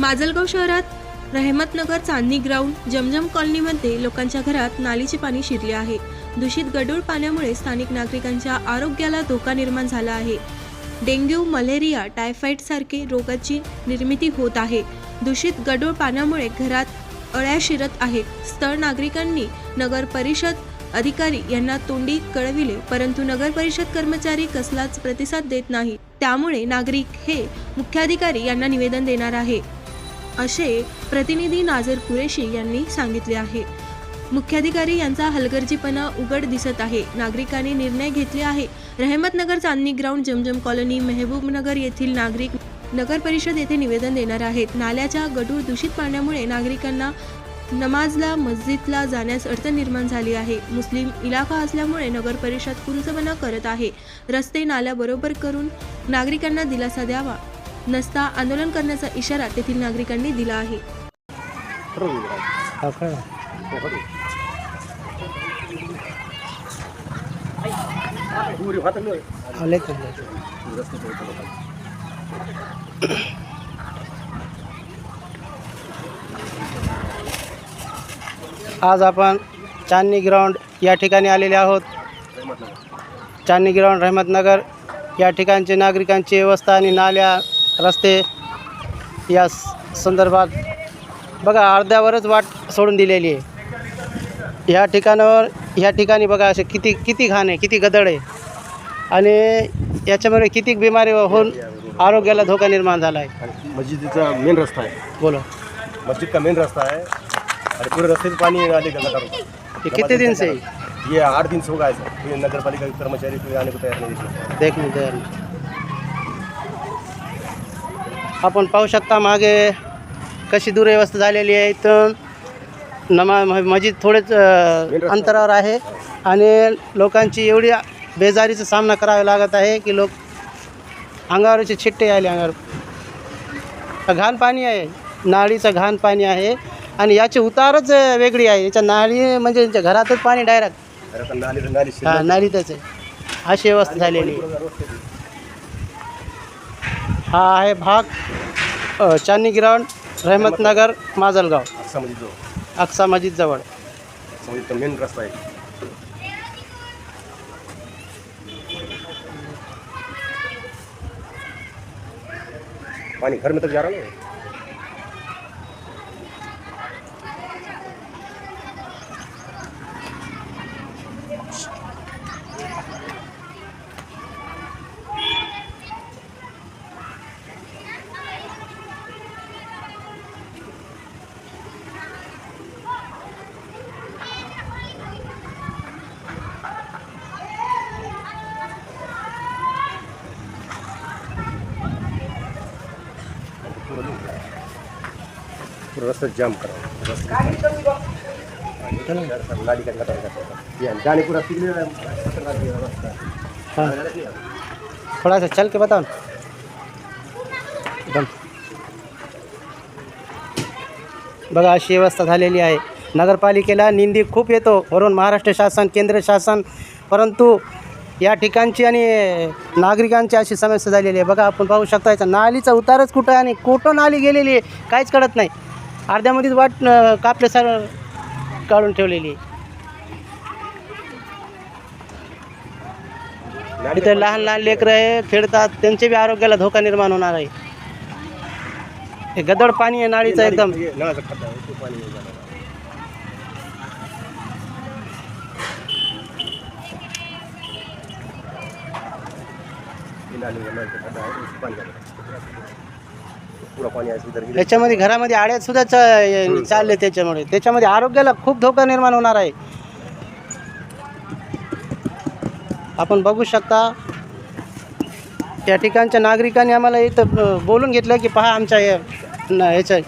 माजलगाव शहरात रहमतनगर चांदणी ग्राउंड जमजम कॉलनीमध्ये लोकांच्या घरात नालीचे पाणी शिरले आहे. दूषित गढूळ पाण्यामुळे स्थानिक नागरिकांच्या आरोग्याला धोका निर्माण झाला आहे. डेंग्यू मलेरिया टायफॉईड सारखे रोगाची निर्मिती होत आहे. दूषित गढूळ पाण्यामुळे घरात अळ्या शिरत आहेत स्थळ नागरिकांनी नगर परिषद अधिकारी यांना तोंडी कळविले परंतु नगर परिषद कर्मचारी कसलाच प्रतिसाद देत नाही. त्यामुळे नागरिक हे मुख्याधिकारी यांना निवेदन देणार आहे. असे प्रतिनिधी नाझर कुरेशी यांनी सांगितले आहे. मुख्याधिकारी यांचा हलगर्जीपणा उघड दिसत आहे. नागरिकांनी निर्णय घेतले आहे. रहमतनगर चांदणी ग्राउंड जमजम कॉलनी मेहबूबनगर येथील नागरिक नगर परिषद येथे निवेदन देणार आहेत. नाल्याच्या गढूळ दूषित पाण्यामुळे नागरिकांना नमाजला मस्जिदला जाण्यास अडचण निर्माण झाली आहे. मुस्लिम इलाका असल्यामुळे नगर परिषद कुंचपणा करत आहे. रस्ते नाल्याबरोबर करून नागरिकांना दिलासा द्यावा. नसता आंदोलन करण्याचा इशारा तेथील नागरिकांनी दिला आहे. आज आपण चांदणी ग्राउंड या ठिकाणी आलेले आहोत. चांदणी ग्राउंड रहमतनगर या ठिकाणचे नागरिकांची व्यवस्था आणि नाल्या रस्ते या संदर्भात बघा अर्ध्यावरच वाट सोडून दिलेली आहे. या ठिकाणावर या ठिकाणी बघा असे किती किती घाण आहे किती गदळ आहे. आणि याच्यामुळे किती बिमारी होऊन आरोग्याला धोका निर्माण झाला आहे. आणि मस्जिदीचा मेन रस्ता आहे. बोलो. मस्जिद का मेन रस्ता है और पूरे रस्ते से पानी आने का गटर ये कितने दिन से ये आठ दिन से होगा ऐसा नगर पालिका के कर्मचारी कोई आने को तैयार नहीं. देख लो तयार आपण पाहू शकता मागे कशी दुर्व्यवस्था झालेली आहे. तर नमा मस्जिद थोडेच अंतरावर आहे. आणि लोकांची एवढी बेजारीचा सामना करावा लागत आहे की लोक अंगावरचे छिट्टे आले अंगावर घाण पाणी आहे. नाळीचं घाण पाणी आहे. आणि याची उतारच वेगळी आहे. याच्या नाळी म्हणजे यांच्या घरातच पाणी डायरेक्ट हा नालीतच आहे अशी व्यवस्था झालेली आहे. हा आहे भाग अ, चांदणी ग्राउंड रहमतनगर माजलगाव. अक्सा मस्जिद जो अक्सा मस्जिद जवळ. मस्जिद का मेन रास्ता है पानी घर में तक जा रहा है ना पूरा जाम का गटर का थोड़ा सा चल के बताओ एकदम. बघा अशी व्यवस्था झालेली आहे. नगरपालिकेला निंदी खूप येतो. वरून महाराष्ट्र शासन केंद्र शासन परंतु या ठिकाणची आणि नागरिकांची अशी समस्या झालेली आहे. बघा आपण पाहू शकता याचा नालीचा उतारच कुठं आहे आणि कुठं नाली गेलेली आहे काहीच कळत नाही. अर्ध्यामध्येच वाट अं, कापल्यासार काढून ठेवलेली. इथे लहान लहान लेकरं आहे खेळतात त्यांचे बी आरोग्याला धोका निर्माण होणार आहे. हे गदड पाणी आहे नाळीचं एकदम. नळा का खड्डा उसमें पानी नहीं जाना ये नाली का नल का खड्डा उसमें पानी जाना पूरा पानी ऐसे इधर गिरे याच्यामध्ये घरामध्ये आड्यात सुद्धा चा- चालले त्याच्यामुळे. त्याच्यामध्ये आरोग्याला खूप धोका निर्माण होणार आहे. आपण बघू शकता त्या ठिकाणच्या नागरिकांनी आम्हाला इथं अ, बोलून घेतलं की पहा आमच्या या- न- ह्याच्या